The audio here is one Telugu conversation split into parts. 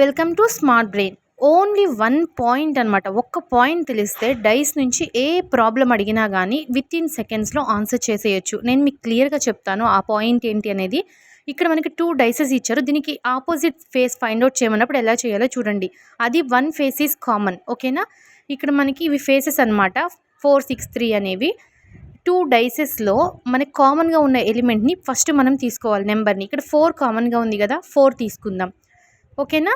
Welcome to smart brain. Only one point అనమాట ఒక్క పాయింట్ తెలిస్తే డైస్ నుంచి ఏ ప్రాబ్లం అడిగినా కానీ విత్ ఇన్ సెకండ్స్లో ఆన్సర్ చేసేయచ్చు. నేను మీకు క్లియర్గా చెప్తాను ఆ పాయింట్ ఏంటి అనేది. ఇక్కడ మనకి టూ డైసెస్ ఇచ్చారు. దీనికి ఆపోజిట్ ఫేస్ ఫైండ్ అవుట్ చేయమన్నప్పుడు ఎలా చేయాలో చూడండి. అది వన్ ఫేస్ ఈజ్ కామన్. ఓకేనా? ఇక్కడ మనకి ఇవి ఫేసెస్ అనమాట ఫోర్ సిక్స్ త్రీ అనేవి. టూ డైసెస్లో మనకి కామన్గా ఉన్న ఎలిమెంట్ని ఫస్ట్ మనం తీసుకోవాలి. నెంబర్ని. ఇక్కడ ఫోర్ కామన్గా ఉంది కదా. ఫోర్ తీసుకుందాం. ఓకేనా?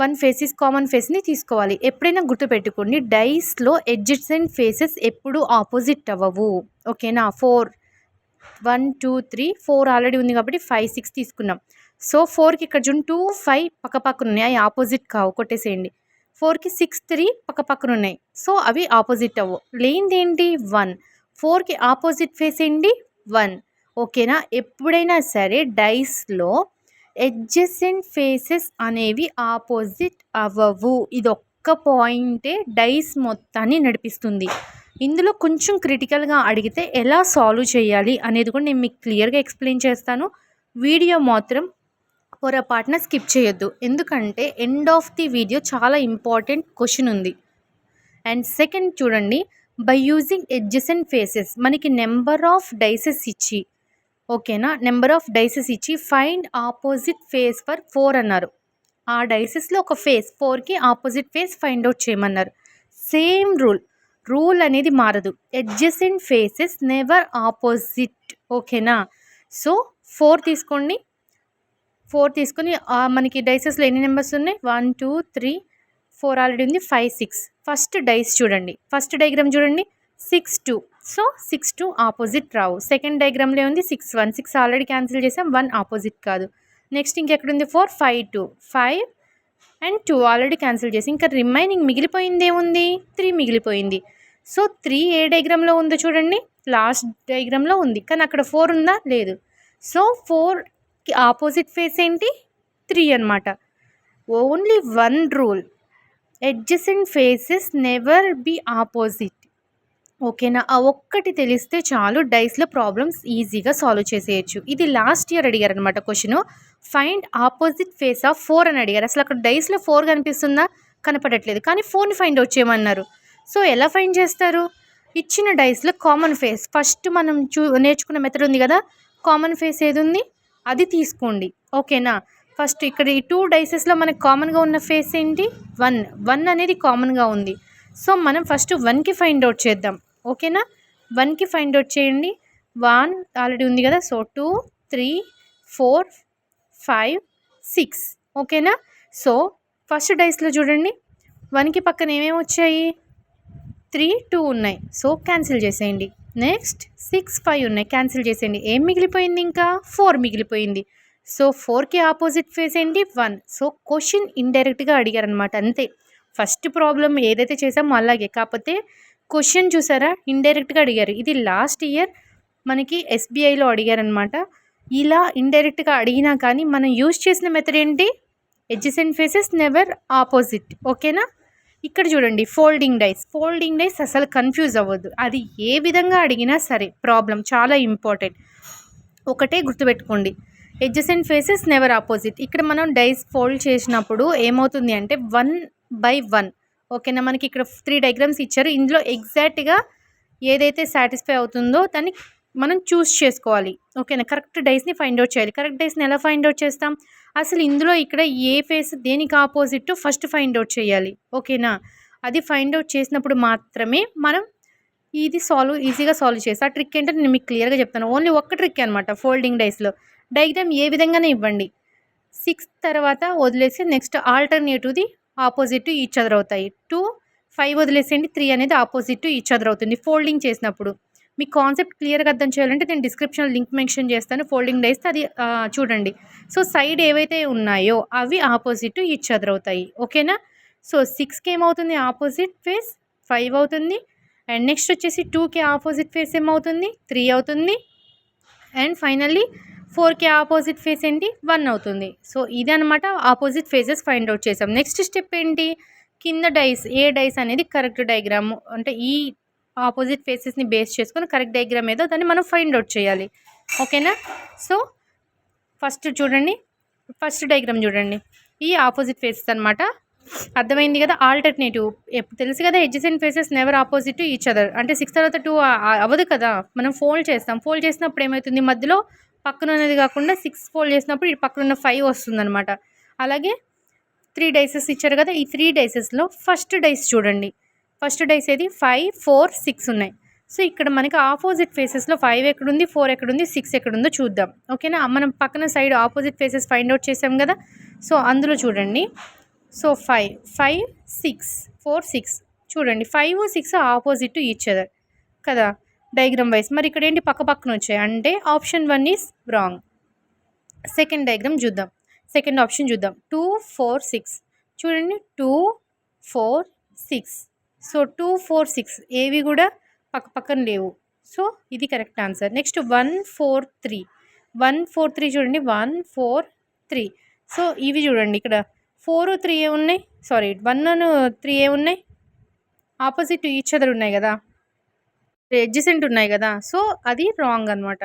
వన్ ఫేసెస్ కామన్ ఫేస్ని తీసుకోవాలి. ఎప్పుడైనా గుర్తుపెట్టుకోండి డైస్లో ఎడ్జెసెంట్ ఫేసెస్ ఎప్పుడు ఆపోజిట్ అవ్వవు. ఓకేనా? Four one two three four already ఉంది కాబట్టి ఫైవ్ సిక్స్ తీసుకున్నాం. సో ఫోర్కి ఇక్కడ చూడండి టూ ఫైవ్ పక్కపక్కన ఉన్నాయి. అవి ఆపోజిట్ కావు కొట్టేసేయండి. ఫోర్కి సిక్స్ త్రీ పక్కపక్కన ఉన్నాయి. సో అవి ఆపోజిట్ అవ్వు. లేనిదేంటి వన్. ఫోర్కి ఆపోజిట్ ఫేస్ ఏంటి? వన్. ఓకేనా? ఎప్పుడైనా సరే డైస్లో ఎడ్జసెంట్ ఫేసెస్ అనేవి ఆపోజిట్ అవ్వవు ఇది ఒక్క పాయింటే డైస్ మొత్తాన్ని నడిపిస్తుంది. ఇందులో కొంచెం క్రిటికల్గా అడిగితే ఎలా సాల్వ్ చేయాలి అనేది కూడా నేను మీకు క్లియర్గా ఎక్స్ప్లెయిన్ చేస్తాను. వీడియో మాత్రం పొరపాటున స్కిప్ చేయొద్దు. ఎందుకంటే ఎండ్ ఆఫ్ ది వీడియో చాలా ఇంపార్టెంట్ క్వశ్చన్ ఉంది. అండ్ సెకండ్ చూడండి. బై యూజింగ్ ఎడ్జసెంట్ ఫేసెస్ మనకి నెంబర్ ఆఫ్ డైసెస్ ఇచ్చి ఓకేనా? నెంబర్ ఆఫ్ డైసెస్ ఇచ్చి find opposite face for four అన్నారు. ఆ డైసెస్లో ఒక ఫేస్ ఫోర్కి ఆపోజిట్ ఫేస్ ఫైండ్ అవుట్ చేయమన్నారు. Same rule. రూల్ అనేది మారదు. Adjacent faces never opposite. ఓకేనా? సో ఫోర్ తీసుకోండి. ఫోర్ తీసుకొని మనకి డైసెస్లో ఎన్ని నెంబర్స్ ఉన్నాయి? One two three four already ఉంది. Five six. ఫస్ట్ డైస్ చూడండి. ఫస్ట్ డైగ్రామ్ చూడండి. Six two. So six two opposite రావు. సెకండ్ డయాగ్రామ్లో ఉంది six one. Six already cancel చేసాం. వన్ ఆపోజిట్ కాదు. Next ఇంకెక్కడుంది? Four five two five and two already cancel చేసి ఇంకా రిమైనింగ్ మిగిలిపోయింది ఏముంది త్రీ మిగిలిపోయింది. సో త్రీ ఏ డయాగ్రామ్లో ఉందో చూడండి. లాస్ట్ డయాగ్రామ్లో ఉంది. కానీ అక్కడ ఫోర్ ఉందా? లేదు. సో ఫోర్కి ఆపోజిట్ ఫేస్ ఏంటి? త్రీ అనమాట only one rule. Adjacent faces never be opposite. ఓకేనా ఆ ఒక్కటి తెలిస్తే చాలు డైస్లో ప్రాబ్లమ్స్ ఈజీగా సాల్వ్ చేసేయచ్చు. ఇది లాస్ట్ ఇయర్ అడిగారు అనమాట question. Find opposite face of four అని అడిగారు. అసలు అక్కడ డైస్లో ఫోర్ కనిపిస్తుందా? కనపడట్లేదు. కానీ ఫోర్ని ఫైండ్ అవుట్ చేయమన్నారు. సో ఎలా ఫైండ్ చేస్తారు? ఇచ్చిన డైస్లో కామన్ ఫేస్. ఫస్ట్ మనం చూ నేర్చుకున్న మెథడ్ ఉంది కదా? కామన్ ఫేస్ ఏది ఉంది అది తీసుకోండి. ఓకేనా? ఫస్ట్ ఇక్కడ ఈ టూ డైసెస్లో మనకు కామన్గా ఉన్న ఫేస్ ఏంటి? వన్. వన్ అనేది కామన్గా ఉంది. సో మనం ఫస్ట్ వన్కి ఫైండ్ అవుట్ చేద్దాం. ఓకేనా? వన్కి ఫైండ్ అవుట్ చేయండి. వన్ ఆల్రెడీ ఉంది కదా so two three four five six. ఓకేనా? సో ఫస్ట్ డైస్లో చూడండి. వన్కి పక్కన ఏమేమి వచ్చాయి? త్రీ టూ ఉన్నాయి. సో క్యాన్సిల్ చేసేయండి. నెక్స్ట్ సిక్స్ ఫైవ్ ఉన్నాయి. క్యాన్సిల్ చేసేయండి. ఏం మిగిలిపోయింది ఇంకా? ఫోర్ మిగిలిపోయింది. సో ఫోర్కి ఆపోజిట్ ఫేస్ ఏంటి? వన్. సో క్వశ్చన్ ఇండైరెక్ట్గా అడిగారనమాట అంతే. ఫస్ట్ ప్రాబ్లం ఏదైతే చేసామో అలాగే. కాకపోతే క్వశ్చన్ చూసారా? ఇండైరెక్ట్గా అడిగారు. ఇది లాస్ట్ ఇయర్ మనకి ఎస్బీఐలో అడిగారనమాట ఇలా ఇండైరెక్ట్గా అడిగినా కానీ మనం యూజ్ చేసిన మెథడ్ ఏంటి? Adjacent faces never opposite. ఓకేనా? ఇక్కడ చూడండి. Folding dice. ఫోల్డింగ్ డైస్ అసలు కన్ఫ్యూజ్ అవ్వద్దు. అది ఏ విధంగా అడిగినా సరే ప్రాబ్లం చాలా ఇంపార్టెంట్. ఒకటే గుర్తుపెట్టుకోండి. Adjacent faces never opposite. ఇక్కడ మనం డైస్ ఫోల్డ్ చేసినప్పుడు ఏమవుతుంది అంటే వన్ బై వన్. ఓకేనా మనకి ఇక్కడ త్రీ డయాగ్రామ్స్ ఇచ్చారు. ఇందులో ఎగ్జాక్ట్గా ఏదైతే సాటిస్ఫై అవుతుందో దాన్ని మనం చూస్ చేసుకోవాలి. ఓకేనా కరెక్ట్ డైస్ని ఫైండ్ అవుట్ చేయాలి. కరెక్ట్ డైస్ని ఎలా ఫైండ్ అవుట్ చేస్తాం? అసలు ఇందులో ఇక్కడ ఏ ఫేస్ దేనికి ఆపోజిట్ ఫస్ట్ ఫైండ్ అవుట్ చేయాలి. ఓకేనా అది ఫైండ్ అవుట్ చేసినప్పుడు మాత్రమే మనం ఇది సాల్వ్ ఈజీగా సాల్వ్ చేసి ఆ ట్రిక్ ఏంటో నేను మీకు క్లియర్గా చెప్తాను. ఓన్లీ ఒక్క ట్రిక్ అనమాట ఫోల్డింగ్ డైస్లో డయాగ్రామ్ ఏ విధంగానే ఇవ్వండి. సిక్స్ తర్వాత వదిలేసి నెక్స్ట్ ఆల్టర్నేటివ్ది ఆపోజిట్ ఈచ్ అదర్ అవుతాయి. టూ ఫైవ్ వదిలేసేయండి. త్రీ అనేది ఆపోజిట్ ఈచ్ అదర్ అవుతుంది. ఫోల్డింగ్ చేసినప్పుడు. మీ కాన్సెప్ట్ క్లియర్గా అర్థం చేయాలంటే నేను డిస్క్రిప్షన్ లింక్ మెన్షన్ చేస్తాను. ఫోల్డింగ్ డైస్ అది చూడండి. సో సైడ్ ఏవైతే ఉన్నాయో అవి ఆపోజిట్ ఈచ్ అదర్ అవుతాయి. ఓకేనా? సో సిక్స్కి ఏమవుతుంది? ఆపోజిట్ ఫేస్ ఫైవ్ అవుతుంది. అండ్ నెక్స్ట్ వచ్చేసి టూకి ఆపోజిట్ ఫేస్ ఏమవుతుంది? త్రీ అవుతుంది. అండ్ ఫైనల్లీ ఫోర్కి ఆపోజిట్ ఫేస్ ఏంటి? వన్ అవుతుంది. సో ఇది అనమాట ఆపోజిట్ ఫేసెస్ ఫైండ్ అవుట్ చేసాం నెక్స్ట్ స్టెప్ ఏంటి? కింద డైస్ ఏ డైస్ అనేది కరెక్ట్ డయాగ్రామ్. అంటే ఈ ఆపోజిట్ ఫేసెస్ని బేస్ చేసుకొని కరెక్ట్ డయాగ్రామ్ ఏదో దాన్ని మనం ఫైండ్ అవుట్ చేయాలి. ఓకేనా? సో ఫస్ట్ చూడండి. ఫస్ట్ డయాగ్రామ్ చూడండి. ఈ ఆపోజిట్ ఫేసెస్ అనమాట అర్థమైంది కదా? ఆల్టర్నేటివ్. తెలుసు కదా? Adjacent faces never opposite each other. అంటే సిక్స్ తర్వాత టూ అవ్వదు కదా? మనం ఫోల్డ్ చేస్తాం. ఫోల్డ్ చేసినప్పుడు ఏమవుతుంది? మధ్యలో పక్కన ఉన్నది కాకుండా సిక్స్ ఫోల్డ్ చేసినప్పుడు ఇటు పక్కన ఉన్న ఫైవ్ వస్తుంది అనమాట అలాగే త్రీ డైసెస్ ఇచ్చారు కదా ఈ త్రీ డైసెస్లో ఫస్ట్ డైస్ చూడండి. ఫస్ట్ డైస్ ఏది? ఫైవ్ ఫోర్ సిక్స్ ఉన్నాయి. సో ఇక్కడ మనకి ఆపోజిట్ ఫేసెస్లో ఫైవ్ ఎక్కడుంది ఫోర్ ఎక్కడుంది సిక్స్ ఎక్కడుందో చూద్దాం. ఓకేనా మనం పక్కన side opposite faces find out చేసాం కదా. సో అందులో చూడండి. So five five six four six చూడండి five six opposite each other కదా? Diagram wise. మరి ఇక్కడ ఏంటి పక్క పక్కన వచ్చాయి? అంటే option one is wrong. Second diagram చూద్దాం. సెకండ్ ఆప్షన్ చూద్దాం. Two four six. చూడండి two four six. So two four six. ఏవి కూడా పక్క పక్కన లేవు. సో ఇది correct answer. Next one four three. One four three చూడండి. One four three. సో ఇవి చూడండి ఇక్కడ. ఫోర్ త్రీ ఏ ఉన్నాయి? సారీ వన్ త్రీ ఏ ఉన్నాయి? ఆపోజిట్ ఈచ్ అదర్ ఉన్నాయి కదా. ఎడ్జసెంట్ ఉన్నాయి కదా. సో అది రాంగ్ అనమాట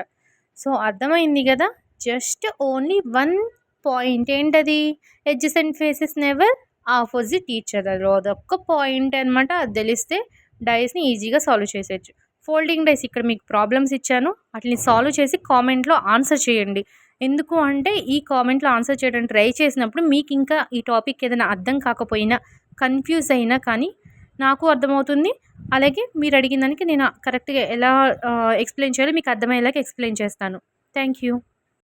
సో అర్థమైంది కదా? జస్ట్ ఓన్లీ వన్ పాయింట్ ఏంటది? Adjacent faces never opposite each other అదొక్క పాయింట్ అనమాట అది తెలిస్తే డైస్ని ఈజీగా సాల్వ్ చేసేయచ్చు. ఫోల్డింగ్ డైస్ ఇక్కడ మీకు ప్రాబ్లమ్స్ ఇచ్చాను. వాటిని సాల్వ్ చేసి కామెంట్లో ఆన్సర్ చేయండి. ఎందుకు అంటే ఈ కామెంట్లో ఆన్సర్ చేయడానికి ట్రై చేసినప్పుడు మీకు ఇంకా ఈ టాపిక్ ఏదైనా అర్థం కాకపోయినా కన్ఫ్యూజ్ అయినా కానీ నాకు అర్థమవుతుంది. అలాగే మీరు అడిగిన దానికి నేను కరెక్ట్గా ఎలా ఎక్స్ప్లెయిన్ చేయాలో మీకు అర్థమయ్యేలాగా ఎక్స్ప్లెయిన్ చేస్తాను. Thank you